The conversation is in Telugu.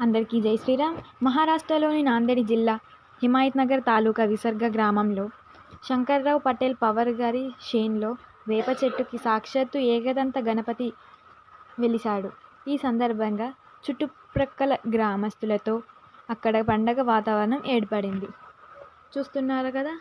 అందరికీ జై శ్రీరామ్. మహారాష్ట్రలోని నాందేడ్ జిల్లా హిమాయత్ నగర్ తాలూకా విసర్గ గ్రామంలో శంకర్రావు పటేల్ పవర్ గారి షేన్లో వేప చెట్టుకి సాక్షాత్తు ఏకదంత గణపతి వెలిశాడు. ఈ సందర్భంగా చుట్టుప్రక్కల గ్రామస్తులతో అక్కడ పండగ వాతావరణం ఏర్పడింది. చూస్తున్నారు కదా